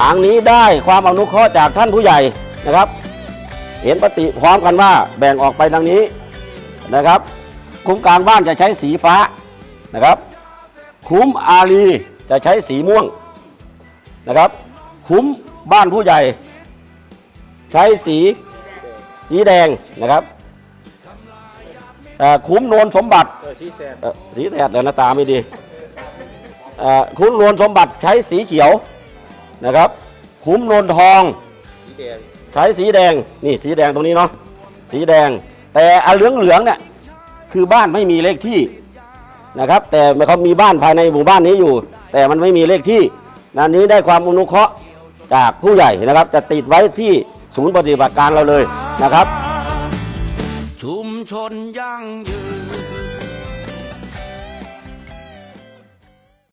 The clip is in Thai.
ทางนี้ได้ความอนุเคราะห์จากท่านผู้ใหญ่นะครับ เห็นปฏิพร้อมกันว่าแบ่งออกไปดังนี้นะครับ คุ้มกลางบ้านจะใช้สีฟ้านะครับ คุ้มอารีจะใช้สีม่วงนะครับ คุ้มบ้านผู้ใหญ่ ใช้สีสีแดงนะครับเอ่อคุ้มโนนสมบัติเออชีแซดเอ่อสีแดดเดี๋ยวหน้าตาไม่ดีเอ่อคุ้มโนนสมบัติใช้สีเขียว นะครับคุ้มโนนทองสีแดงใช้สีแดงนี่สีแดงตรงนี้เนาะสีแดง แต่อันเหลืองเหลืองๆเนี่ยคือบ้านไม่มีเลขที่นะครับ แต่เขามีบ้านภายในหมู่บ้านนี้อยู่ แต่มันไม่มีเลขที่นันนี้ได้ความอนุเคราะห์จากผู้ใหญ่นะครับ จะติดไว้ที่ศูนย์ปฏิบัติการเราเลยนะครับ ชุมชนยั่งยืน